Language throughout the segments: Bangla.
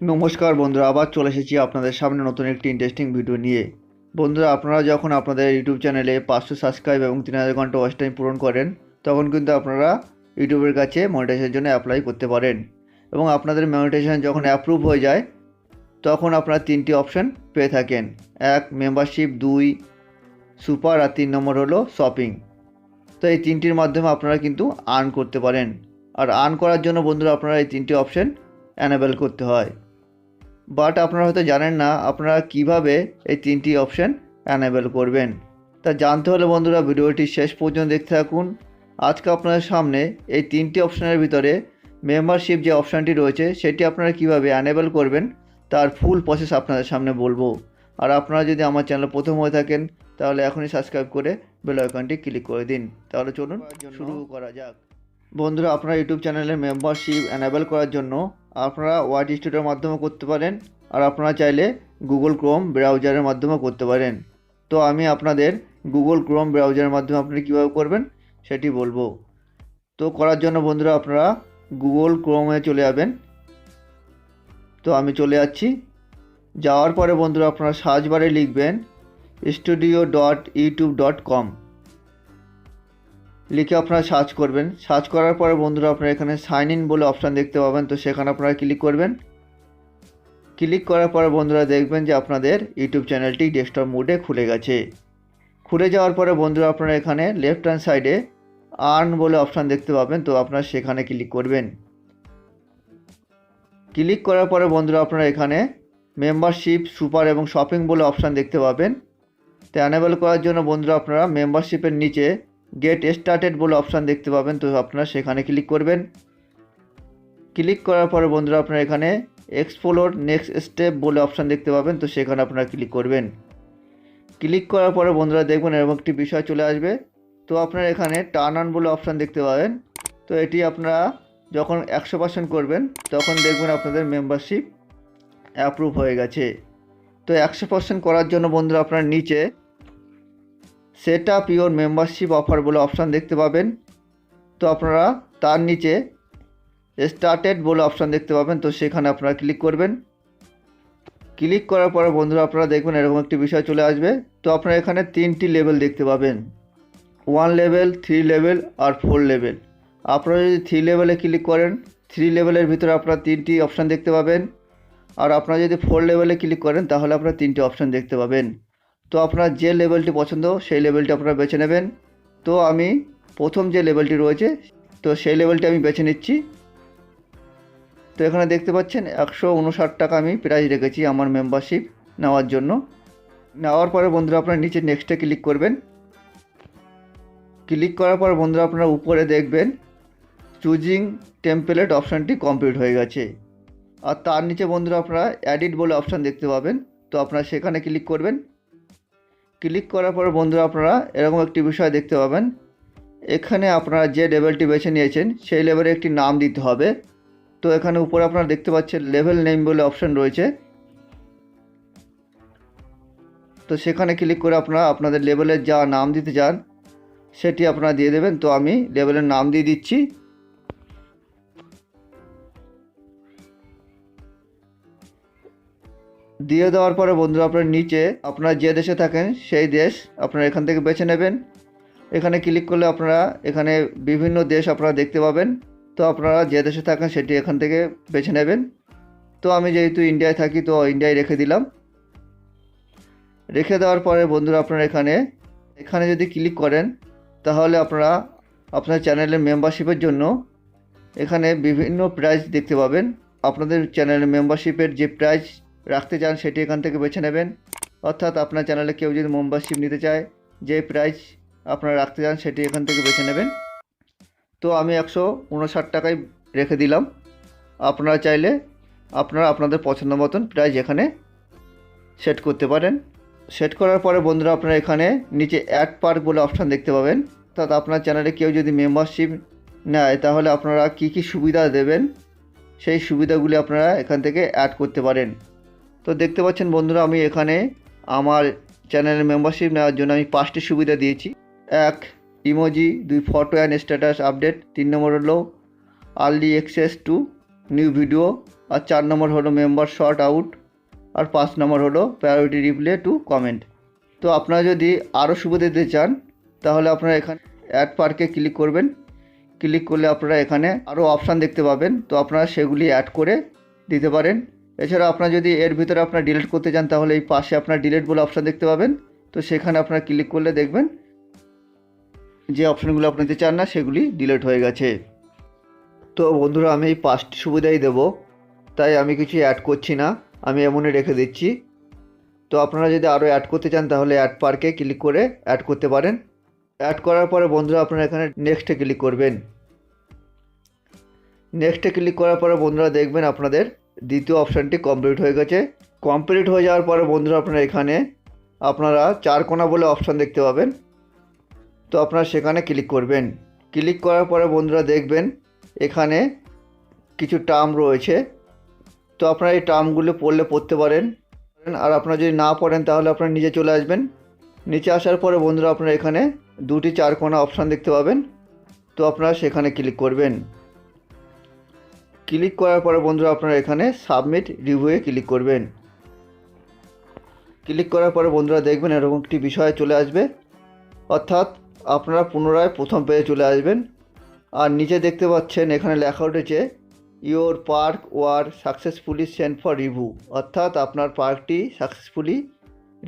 নমস্কার বন্ধুরা, আবার চলে এসেছি আপনাদের সামনে নতুন একটি ইন্টারেস্টিং ভিডিও নিয়ে। বন্ধুরা, আপনারা যখন আপনাদের ইউটিউব চ্যানেলে পাঁচশো সাবস্ক্রাইব এবং তিন হাজার ঘণ্টা ওয়াচ টাইম পূরণ করেন, তখন কিন্তু আপনারা ইউটিউবের কাছে মনিটাইজেশনের জন্য অ্যাপ্লাই করতে পারেন। এবং আপনাদের মনিটাইজেশন যখন অ্যাপ্রুভ হয়ে যায়, তখন আপনারা তিনটি অপশন পেয়ে থাকেন। এক মেম্বারশিপ দুই সুপার আর তিন নম্বর হলো শপিং তো এই তিনটির মাধ্যমে আপনারা কিন্তু আর্ন করতে পারেন। আর আর্ন করার জন্য বন্ধুরা, আপনারা এই তিনটি অপশন অ্যানেবেল করতে হয়। বাট আপনারা হয়তো জানেন না আপনারা কীভাবে এই তিনটি অপশান অ্যানেবেল করবেন। তা জানতে হলে বন্ধুরা ভিডিওটি শেষ পর্যন্ত দেখতে থাকুন। আজকে আপনাদের সামনে এই তিনটি অপশানের ভিতরে মেম্বারশিপ যে অপশানটি রয়েছে সেটি আপনারা কীভাবে অ্যানেবেল করবেন তার ফুল প্রসেস আপনাদের সামনে বলব। আর আপনারা যদি আমার চ্যানেল প্রথম হয়ে থাকেন তাহলে এখনই সাবস্ক্রাইব করে বেল আইকনটি ক্লিক করে দিন। তাহলে চলুন শুরু করা যাক। বন্ধুরা, আপনারা ইউটিউব চ্যানেলের মেম্বারশিপ অ্যানেবেল করার জন্য আপনারা ওয়াইট স্টুডিওর মাধ্যমে করতে পারেন আর আপনারা চাইলে গুগল ক্রোম ব্রাউজারের মাধ্যমে করতে পারেন। তো আমি আপনাদের গুগল ক্রোম ব্রাউজারের মাধ্যমে আপনি কীভাবে করবেন সেটি বলব। তো করার জন্য বন্ধুরা, আপনারা গুগল ক্রোমে চলে যাবেন। তো আমি চলে যাচ্ছি। যাওয়ার পরে বন্ধুরা, আপনারা সার্চ বারে লিখবেন studio dot YouTube dot com লিখে আপনারা সার্চ করবেন। সার্চ করার পরে বন্ধুরা আপনারা এখানে সাইন ইন বলে অপশান দেখতে পাবেন, তো সেখানে আপনারা ক্লিক করবেন। ক্লিক করার পরে বন্ধুরা দেখবেন যে আপনাদের ইউটিউব চ্যানেলটি ডেস্কটপ মোডে খুলে গেছে। খুলে যাওয়ার পরে বন্ধুরা আপনারা এখানে লেফট হ্যান্ড সাইডে আর্ন বলে অপশান দেখতে পাবেন, তো আপনারা সেখানে ক্লিক করবেন। ক্লিক করার পরে বন্ধুরা আপনারা এখানে মেম্বারশিপ সুপার এবং শপিং বলে অপশান দেখতে পাবেন। তো অ্যানেবল করার জন্য বন্ধুরা আপনারা মেম্বারশিপের নিচে গেট স্টার্টেড বলে অপশান দেখতে পাবেন। তো আপনারা সেখানে ক্লিক করবেন। ক্লিক করার পরে বন্ধুরা আপনারা এখানে এক্সপ্লোর নেক্সট স্টেপ বলে অপশান দেখতে পাবেন। তো সেখানে আপনারা ক্লিক করবেন। ক্লিক করার পরে বন্ধুরা দেখবেন এরকম একটি বিষয় চলে আসবে। তো আপনারা এখানে টার্ন অন বলে অপশান দেখতে পাবেন। তো এটি আপনারা যখন একশো পার্সেন্ট করবেন, তখন দেখবেন আপনাদের মেম্বারশিপ অ্যাপ্রুভ হয়ে গেছে। তো একশো পার্সেন্ট করার জন্য বন্ধুরা আপনার নিচে set up your membership offer বলে অপশান দেখতে পাবেন। তো আপনারা তার নিচে স্টার্টেড বলে অপশান দেখতে পাবেন। তো সেখানে আপনারা ক্লিক করবেন। ক্লিক করার পরে বন্ধুরা আপনারা দেখবেন এরকম একটি বিষয় চলে আসবে। তো আপনারা এখানে তিনটি লেভেল দেখতে পাবেন। ওয়ান লেভেল থ্রি লেভেল আর ফোর লেভেল আপনারা যদি থ্রি লেভেলে ক্লিক করেন থ্রি লেভেলের ভিতরে আপনারা তিনটি অপশান দেখতে পাবেন। আর আপনারা যদি ফোর লেভেলে ক্লিক করেন, তাহলে আপনারা তিনটি অপশান দেখতে পাবেন। তো আপনার যে লেভেলটি পছন্দ, সেই লেভেলটি আপনারা বেছে নেবেন। তো আমি প্রথম যে লেভেলটি রয়েছে, তো সেই লেভেলটি আমি বেছে নিচ্ছি। তো এখানে দেখতে পাচ্ছেন, একশো উনষাট টাকা আমি প্রাইস রেখেছি আমার মেম্বারশিপ নেওয়ার জন্য। নেওয়ার পরে বন্ধুরা, আপনারা নিচে নেক্সটে ক্লিক করবেন। ক্লিক করার পর বন্ধুরা, আপনারা উপরে দেখবেন চুজিং টেম্পলেট অপশানটি কমপ্লিট হয়ে গেছে। আর তার নিচে বন্ধুরা, আপনারা অ্যাডিট বলে অপশান দেখতে পাবেন। তো আপনারা সেখানে ক্লিক করবেন। ক্লিক করার পরে বন্ধুরা আপনারা এরকম একটি বিষয় দেখতে পাবেন। এখানে আপনারা যে লেভেলটি বেছে নিয়েছেন, সেই লেভেলে একটি নাম দিতে হবে। তো এখানে উপরে আপনারা দেখতে পাচ্ছেন লেভেল নেম বলে অপশান রয়েছে। তো সেখানে ক্লিক করে আপনারা আপনাদের লেভেলের যা নাম দিতে চান, সেটি আপনারা দিয়ে দেবেন। তো আমি লেভেলের নাম দিয়ে দিচ্ছি। দিয়ে দেওয়ার পরে বন্ধুরা আপনার নিচে আপনারা যে দেশে থাকেন সেই দেশ আপনারা এখান থেকে বেছে নেবেন। এখানে ক্লিক করলে আপনারা এখানে বিভিন্ন দেশ আপনারা দেখতে পাবেন। তো আপনারা যে দেশে থাকেন সেটি এখান থেকে বেছে নেবেন। তো আমি যেহেতু ইন্ডিয়ায় থাকি, তো ইন্ডিয়ায় রেখে দিলাম। রেখে দেওয়ার পরে বন্ধুরা আপনারা এখানে এখানে যদি ক্লিক করেন, তাহলে আপনারা আপনার চ্যানেলের মেম্বারশিপের জন্য এখানে বিভিন্ন প্রাইস দেখতে পাবেন। আপনাদের চ্যানেলের মেম্বারশিপের যে প্রাইস রাখতে চান সেটি এখান থেকে বেছে নেবেন। অর্থাৎ আপনার চ্যানেলে কেউ যদি মেম্বারশিপ নিতে চায়, যে প্রাইস আপনারা রাখতে চান সেটি এখান থেকে বেছে নেবেন। তো আমি একশো উনষাট টাকায় রেখে দিলাম। আপনারা চাইলে আপনারা আপনাদের পছন্দ মতন প্রাইস এখানে সেট করতে পারেন। সেট করার পরে বন্ধুরা আপনারা এখানে নিচে অ্যাড পার্ক বলে অপশান দেখতে পাবেন। অর্থাৎ আপনার চ্যানেলে কেউ যদি মেম্বারশিপ নেয়, তাহলে আপনারা কী কী সুবিধা দেবেন, সেই সুবিধাগুলি আপনারা এখান থেকে অ্যাড করতে পারেন। তো দেখতে পাচ্ছেন বন্ধুরা, আমি এখানে আমার চ্যানেলের মেম্বারশিপ নেওয়ার জন্য আমি পাঁচটি সুবিধা দিয়েছি। এক ইমোজি দুই ফটো অ্যান্ড স্ট্যাটাস আপডেট তিন নম্বর হলো early access to new video আর চার নম্বর হলো মেম্বার শর্ট আউট আর পাঁচ নম্বর হলো প্রায়োরিটি রিপ্লে টু কমেন্ট তো আপনারা যদি আরও সুবিধা দিতে চান, তাহলে আপনারা এখানে অ্যাড পার্কে ক্লিক করবেন। ক্লিক করলে আপনারা এখানে আরও অপশান দেখতে পাবেন। তো আপনারা সেগুলি অ্যাড করে দিতে পারেন। এছাড়া আপনার যদি এর ভিতরে আপনার ডিলিট করতে চান, তাহলে এই পাশে আপনার ডিলিট বলে অপশান দেখতে পাবেন। তো সেখানে আপনারা ক্লিক করলে দেখবেন যে অপশানগুলো আপনি দিতে চান না, সেগুলি ডিলিট হয়ে গেছে। তো বন্ধুরা, আমি এই পাঁচটি সুবিধাই দেবো। তাই আমি কিছু অ্যাড করছি না, আমি এমনই রেখে দিচ্ছি। তো আপনারা যদি আরও অ্যাড করতে চান, তাহলে অ্যাড পার্কে ক্লিক করে অ্যাড করতে পারেন। অ্যাড করার পরে বন্ধুরা, আপনারা এখানে নেক্সটে ক্লিক করবেন। নেক্সটে ক্লিক করার পরে বন্ধুরা দেখবেন আপনাদের দ্বিতীয় অপশানটি কমপ্লিট হয়ে গেছে। কমপ্লিট হয়ে যাওয়ার পরে বন্ধুরা আপনারা এখানে আপনারা চার কোণা বলে অপশান দেখতে পাবেন। তো আপনারা সেখানে ক্লিক করবেন। ক্লিক করার পরে বন্ধুরা দেখবেন এখানে কিছু টার্ম রয়েছে। তো আপনারা এই টার্মগুলো পড়লে পড়তে পারেন। আর আপনারা যদি না পড়েন তাহলে আপনারা নিচে চলে আসবেন। নিচে আসার পরে বন্ধুরা আপনারা এখানে দুটি চার কোণা অপশান দেখতে পাবেন। তো আপনারা সেখানে ক্লিক করবেন। ক্লিক করার পরে বন্ধুরা আপনারা এখানে সাবমিট রিভিউয়ে ক্লিক করবেন। ক্লিক করার পরে বন্ধুরা দেখবেন এরকম একটি বিষয় চলে আসবে। অর্থাৎ আপনারা পুনরায় প্রথম পেজে চলে আসবেন। আর নিচে দেখতে পাচ্ছেন এখানে লেখা উঠেছে your perk were successfully sent for review অর্থাৎ আপনার পার্কটি সাকসেসফুলি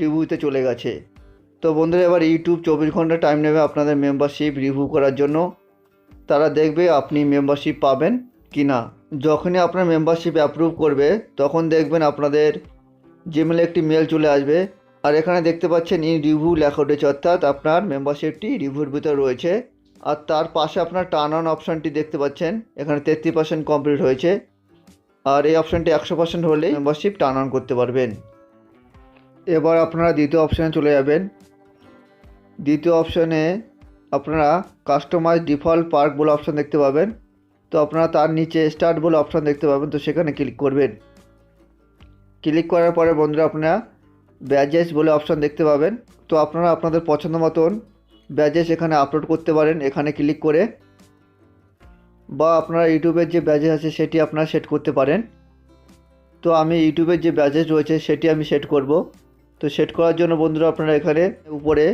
রিভিউতে চলে গেছে। তো বন্ধুরা এবার ইউটিউব চব্বিশ ঘণ্টা টাইম নেবে আপনাদের মেম্বারশিপ রিভিউ করার জন্য। তারা দেখবে আপনি মেম্বারশিপ পাবেন। কি না যখনই আপনার মেম্বারশিপ অ্যাপ্রুভ করবে, তখন দেখবেন আপনাদের জিমেলে একটি মেল চলে আসবে। আর এখানে দেখতে পাচ্ছেন ইন রিভিউ লেখা উঠেছে অর্থাৎ আপনার মেম্বারশিপটি রিভিউর ভিতরে রয়েছে। আর তার পাশে আপনার টার্ন অন অপশানটি দেখতে পাচ্ছেন। এখানে তেত্রিশ পার্সেন্ট কমপ্লিট হয়েছে। আর এই অপশানটি একশো পার্সেন্ট হলে মেম্বারশিপ টার্ন অন করতে পারবেন। এবার আপনারা দ্বিতীয় অপশানে চলে যাবেন। দ্বিতীয় অপশানে আপনারা কাস্টমাইজ ডিফল্ট পার্ক বলে অপশান দেখতে পাবেন। তো আপনারা তার নিচে স্টার্ট বলে অপশান দেখতে পাবেন। তো সেখানে ক্লিক করবেন। ক্লিক করার পরে বন্ধুরা আপনারা ব্যাজেস বলে অপশান দেখতে পাবেন। তো আপনারা আপনাদের পছন্দ মতন ব্যাজেস এখানে আপলোড করতে পারেন। এখানে ক্লিক করে বা আপনারা ইউটিউবের যে ব্যাজেস আছে সেটি আপনারা সেট করতে পারেন। তো আমি ইউটিউবের যে ব্যাজেস রয়েছে সেটি আমি সেট করব। তো সেট করার জন্য বন্ধুরা আপনারা এখানে উপরে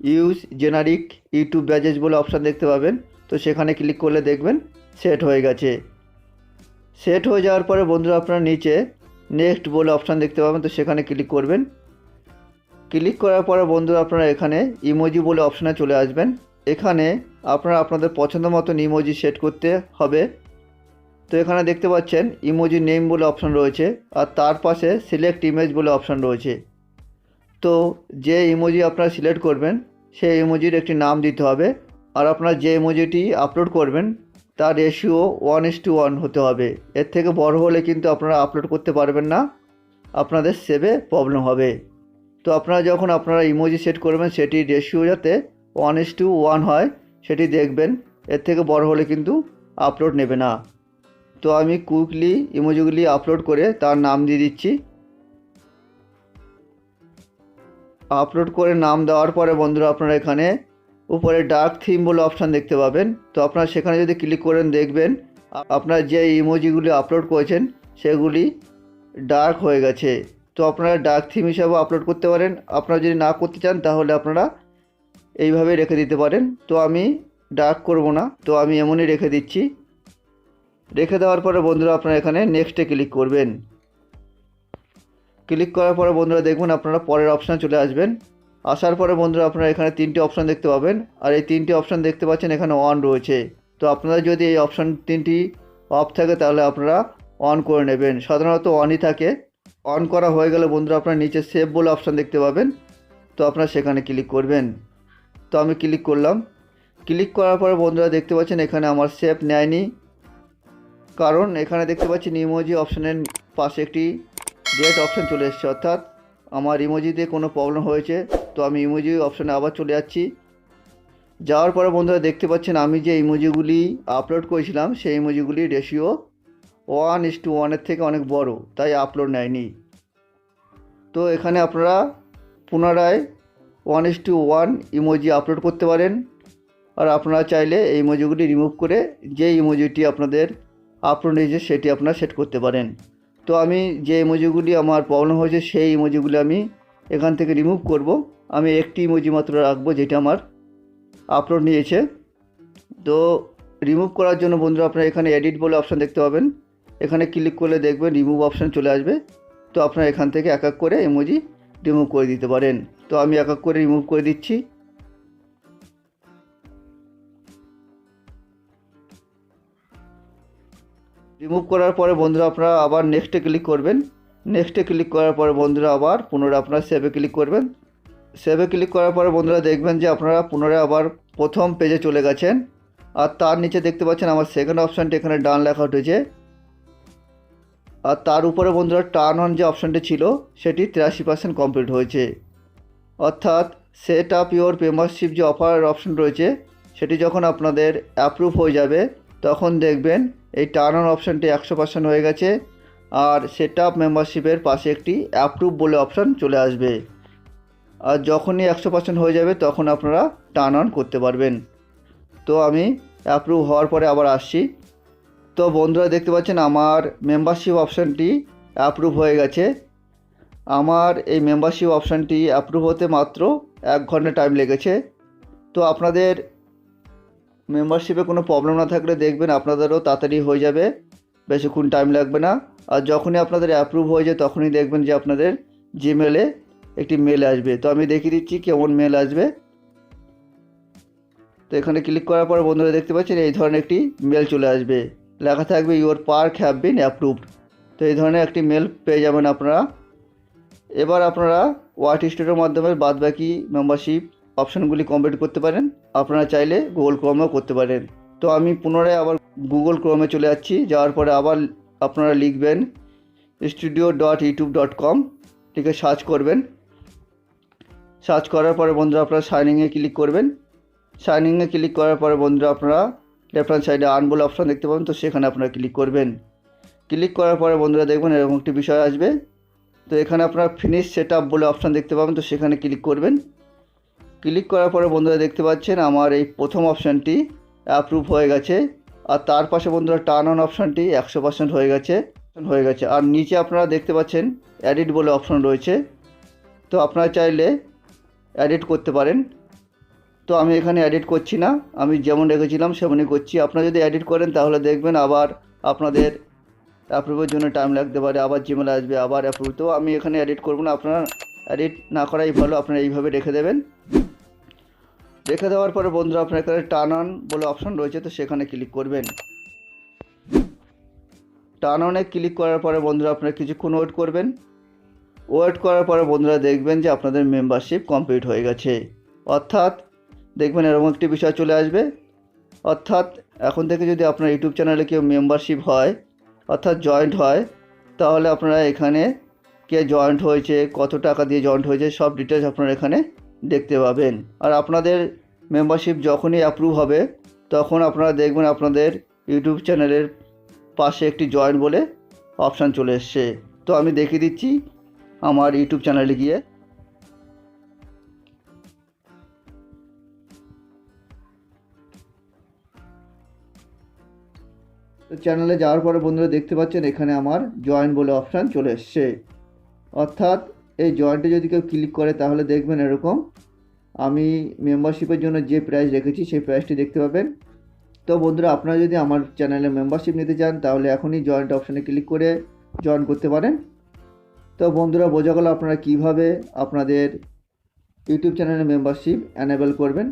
ইউজ জেনারিক ইউটিউব ব্যাজেস বলে অপশান দেখতে পাবেন। তো সেখানে ক্লিক করলে দেখবেন সেট হয়ে গেছে। সেট হয়ে যাওয়ার পরে বন্ধুরা আপনারা নিচে নেক্সট বলে অপশান দেখতে পাবেন, তো সেখানে ক্লিক করবেন। ক্লিক করার পরে বন্ধুরা আপনারা এখানে ইমোজি বলে অপশানে চলে আসবেন। এখানে আপনারা আপনাদের পছন্দ মতন ইমোজি সেট করতে হবে। তো এখানে দেখতে পাচ্ছেন ইমোজি নেম বলে অপশান রয়েছে, আর তার পাশে সিলেক্ট ইমেজ বলে অপশান রয়েছে। তো যে ইমোজি আপনারা সিলেক্ট করবেন, সেই ইমোজির একটি নাম দিতে হবে, আর আপনারা যে ইমোজিটি আপলোড করবেন তার ratio one is to one হতে হবে। এর থেকে বড় হলে কিন্তু আপনারা আপলোড করতে পারবেন না। আপনাদের সেভে প্রবলেম হবে। তো আপনারা যখন আপনারা ইমোজি সেট করবেন, সেটি রেশিও যাতে ওয়ান ইস টু ওয়ান হয়, সেটি দেখবেন। এর থেকে বড় হলে কিন্তু আপলোড নেবে না। তো আমি কুইকলি ইমোজিগুলি আপলোড করে তার নাম দিয়ে দিচ্ছি। আপলোড করে নাম দেওয়ার পরে বন্ধুরা, আপনারা এখানে উপরে ডার্ক থিম বলে অপশান দেখতে পাবেন। তো আপনারা সেখানে যদি ক্লিক করেন দেখবেন, আপনারা যে ইমোজিগুলি আপলোড করেছেন, সেগুলি ডার্ক হয়ে গেছে। তো আপনারা ডার্ক থিম হিসাবেও আপলোড করতে পারেন। আপনারা যদি না করতে চান, তাহলে আপনারা এইভাবে রেখে দিতে পারেন। তো আমি ডার্ক করব না। তো আমি এমনই রেখে দিচ্ছি। রেখে দেওয়ার পরে বন্ধুরা আপনারা এখানে নেক্সটে ক্লিক করবেন। ক্লিক করার পরে বন্ধুরা দেখবেন আপনারা পরের অপশানে চলে আসবেন। আসার পরে বন্ধুরা আপনারা এখানে তিনটি অপশান দেখতে পাবেন। আর এই তিনটি অপশান দেখতে পাচ্ছেন এখানে অন রয়েছে। তো আপনারা যদি এই অপশান তিনটি অফ থাকে তাহলে আপনারা অন করে নেবেন। সাধারণত অনই থাকে। অন করা হয়ে গেলে বন্ধুরা আপনার নিচে সেভ বলে অপশান দেখতে পাবেন। তো আপনারা সেখানে ক্লিক করবেন। তো আমি ক্লিক করলাম। ক্লিক করার পরে বন্ধুরা দেখতে পাচ্ছেন এখানে আমার সেভ নেয়নি। কারণ এখানে দেখতে পাচ্ছি ইমোজি অপশানের পাশে একটি ডেট অপশান চলে এসেছে। অর্থাৎ আমার ইমোজিতে কোনো প্রবলেম হয়েছে। তো আমি ইমোজি অপশানে আবার চলে যাচ্ছি। যাওয়ার পরে বন্ধুরা দেখতে পাচ্ছেন আমি যে ইমোজিগুলি আপলোড করেছিলাম, সেই ইমোজিগুলি রেশিও ওয়ান ইস টু ওয়ানের থেকে অনেক বড়, তাই আপলোড নেয়নি। তো এখানে আপনারা পুনরায় one is to one emoji upload করতে পারেন। আর আপনারা চাইলে এই ইমোজিগুলি রিমুভ করে যে ইমোজিটি আপনাদের আপলোড হয়েছে, সেটি আপনারা সেট করতে পারেন। তো আমি যে ইমোজিগুলি আমার প্রবলেম হয়েছে, সেই ইমোজিগুলি আমি এখান থেকে রিমুভ করব। আমি একটি ইমোজি মাত্র রাখব, যেটা আমার আপলোড নিয়েছে। তো রিমুভ করার জন্য বন্ধুরা আপনারা এখানে এডিট বলে অপশান দেখতে পাবেন। এখানে ক্লিক করলে দেখবেন রিমুভ অপশান চলে আসবে। তো আপনারা এখান থেকে এক এক করে ইমোজি রিমুভ করে দিতে পারেন। তো আমি এক এক করে রিমুভ করে দিচ্ছি। রিমুভ করার পরে বন্ধুরা আপনারা আবার নেক্সটে ক্লিক করবেন। নেক্সটে ক্লিক করার পরে বন্ধুরা আবার পুনরায় আপনারা সেভে ক্লিক করবেন। সেভে ক্লিক করার পরে বন্ধুরা দেখবেন যে আপনারা পুনরায় আবার প্রথম পেজে চলে গেছেন। আর তার নিচে দেখতে পাচ্ছেন আমার সেকেন্ড অপশানটি এখানে ডান লেখা উঠেছে। আর তার উপরে বন্ধুরা টার্ন অন যে অপশানটি ছিল, সেটি তিরাশি পার্সেন্ট কমপ্লিট হয়েছে। অর্থাৎ সেট আপ ইউর মেম্বারশিপ যে অফারের অপশন রয়েছে, সেটি যখন আপনাদের অ্যাপ্রুভ হয়ে যাবে, তখন দেখবেন এই টার্ন অন অপশানটি একশো পার্সেন্ট হয়ে গেছে। আর সেট আপ মেম্বারশিপের পাশে একটি অ্যাপ্রুভ বলে অপশান চলে আসবে। আর যখনই একশো পার্সেন্ট হয়ে যাবে, তখন আপনারা টার্ন অন করতে পারবেন। তো আমি অ্যাপ্রুভ হওয়ার পরে আবার আসছি। তো বন্ধুরা, দেখতে পাচ্ছেন আমার মেম্বারশিপ অপশানটি অ্যাপ্রুভ হয়ে গেছে। আমার এই মেম্বারশিপ অপশানটি অ্যাপ্রুভ হতে মাত্র এক ঘণ্টা টাইম লেগেছে। তো আপনাদের মেম্বারশিপে কোনো প্রবলেম না থাকলে দেখবেন আপনাদেরও তাড়াতাড়ি হয়ে যাবে। বেশিক্ষণ টাইম লাগবে না। আর যখনই আপনাদের অ্যাপ্রুভ হয়ে যায়, তখনই দেখবেন যে আপনাদের জিমেলে একটি মেল আসবে। তো আমি দেখিয়ে দিচ্ছি কেমন মেল আসবে। তো এখানে ক্লিক করার পর বন্ধুরা দেখতে পাচ্ছেন, এই ধরনের একটি মেল চলে আসবে। লেখা থাকবে your perk have been approved তো এই ধরনের একটি মেল পেয়ে যাবেন আপনারা। এবার আপনারা ওয়াট স্টোরের মাধ্যমে বাদবাকি মেম্বারশিপ অপশানগুলি কমপ্লিট করতে পারেন। আপনারা চাইলে গুগল ক্রোমেও করতে পারেন। তো আমি পুনরায় আবার গুগল ক্রোমে চলে যাচ্ছি। যাওয়ার পরে আবার আপনারা লিখবেন studio dot YouTube dot com লিখে সার্চ করবেন। সার্চ করার পরে বন্ধুরা আপনারা সাইনিংয়ে ক্লিক করবেন। সাইনিংয়ে ক্লিক করার পরে বন্ধুরা আপনারা লেফট হ্যান্ড সাইডে আর্ন বলে অপশান দেখতে পাবেন, তো সেখানে আপনারা ক্লিক করবেন। ক্লিক করার পরে বন্ধুরা দেখবেন এরকম একটি বিষয় আসবে। তো এখানে আপনার ফিনিশ সেট আপ বলে অপশান দেখতে পাবেন, তো সেখানে ক্লিক করবেন। ক্লিক করার পরে বন্ধুরা দেখতে পাচ্ছেন আমার এই প্রথম অপশানটি অ্যাপ্রুভ হয়ে গেছে। আর তার পাশে বন্ধুরা টার্ন অন অপশানটি একশো পার্সেন্ট হয়ে গেছে হয়ে গেছে। আর নিচে আপনারা দেখতে পাচ্ছেন এডিট বলে অপশান রয়েছে। তো আপনারা চাইলে এডিট করতে পারেন। তো আমি এখানে এডিট করছি না। আমি যেমন রেখেছিলাম সেমনই করছি। আপনারা যদি এডিট করেন তাহলে দেখবেন আবার আপনাদের অ্যাপ্রুভের জন্য টাইম লাগতে পারে। আবার জিমেল আসবে, আবার অ্যাপ্রুভ তো আমি এখানে এডিট করব না। আপনারা এডিট না করাই ভালো। আপনারা এইভাবে রেখে দেবেন। রেখে দেওয়ার পরে বন্ধুরা আপনার এখানে টার্ন অন বলে অপশন রয়েছে। তো সেখানে ক্লিক করবেন। টার্ন অনে ক্লিক করার পরে বন্ধুরা আপনারা কিছুক্ষণ ওয়েট করবেন। ওয়েট করার পরে বন্ধুরা দেখবেন যে আপনাদের মেম্বারশিপ কমপ্লিট হয়ে গেছে। অর্থাৎ দেখবেন এরকম একটি বিষয় চলে আসবে। অর্থাৎ এখন থেকে যদি আপনার ইউটিউব চ্যানেলে কেউ মেম্বারশিপ হয়, অর্থাৎ জয়েন্ট হয়, তাহলে আপনারা এখানে কে জয়েন্ট হয়েছে, কত টাকা দিয়ে জয়েন্ট হয়েছে, সব ডিটেলস আপনারা এখানে দেখতে পাবেন। আর আপনাদের মেম্বারশিপ যখনই অ্যাপ্রুভ হবে, তখন আপনারা দেখবেন আপনাদের ইউটিউব চ্যানেলের পাশে একটি জয়েন্ট বলে অপশান চলে এসছে। তো আমি দেখিয়ে দিচ্ছি আমার ইউটিউব চ্যানেলে গিয়ে। চ্যানেলে যাওয়ার পরে বন্ধুরা দেখতে পাচ্ছেন, এখানে আমার জয়েন বলে অপশান চলে এসছে। অর্থাৎ এই জয়েন্টে যদি কেউ ক্লিক করে, তাহলে দেখবেন এরকম, আমি মেম্বারশিপের জন্য যে প্রাইস রেখেছি, সেই প্রাইসটি দেখতে পাবেন। তো বন্ধুরা, আপনারা যদি আমার চ্যানেলে মেম্বারশিপ নিতে চান, তাহলে এখনই জয়েন্ট অপশানে ক্লিক করে জয়েন করতে পারেন। তো বন্ধুরা, বোঝা গেল আপনারা কীভাবে আপনাদের ইউটিউব চ্যানেলে মেম্বারশিপ অ্যানেবল করবেন।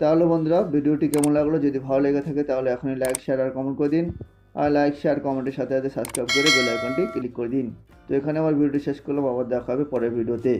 তাহলে বন্ধুরা, ভিডিওটি কেমন লাগল? যদি ভালো লেগে থাকে, তাহলে এখনই লাইক শেয়ার আর কমেন্ট করে দিন। আর লাইক শেয়ার কমেন্টের সাথে সাথে সাবস্ক্রাইব করে বেল আইকনটি ক্লিক করে দিন। তো এখানে আমার ভিডিওটি শেষ করলাম, আবার দেখা হবে পরের ভিডিওতে